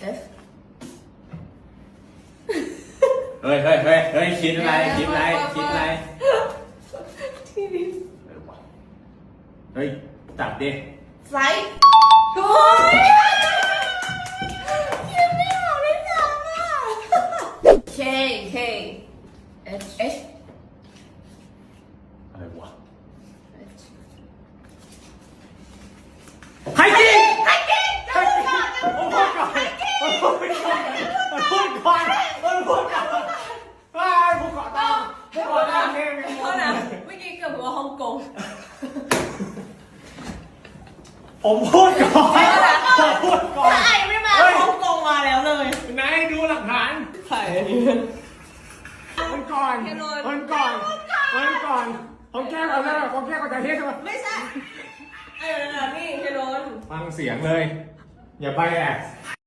F เฮ้ยเฮ้ยเฮ้ยเฮ้ยคิดอะไรคิดอะไรคิดอะไรที่นี่เฮ้ยจับดิ Flight โอ้ยยังไม่ออกเลยจังอะ K K H H อะไรวะ H ให้จริง ให้เก่งจังอะ ผมพูดก่อนผมพูดก่อนผมพูดก่อนผมพูดก่อนเฮ้ยผมขอตามผมขอตามเอง โทษนะเมื่อกี้เกือบบอกว่าฮ่องกงผมพูดก่อนผมพูดก่อนถ้าไอไม่มาเฮ้ยฮ่องกงมาแล้วเลยนายดูหลักฐานใครอันนี้มันก่อนแค่นอนมันก่อนมันก่อนผมแก้ก่อนเลยผมแก้ก่อนจะเทสก่อนไม่ใช่เออนะนี่เฮโรนฟังเสียงเลย อย่าไปแอบ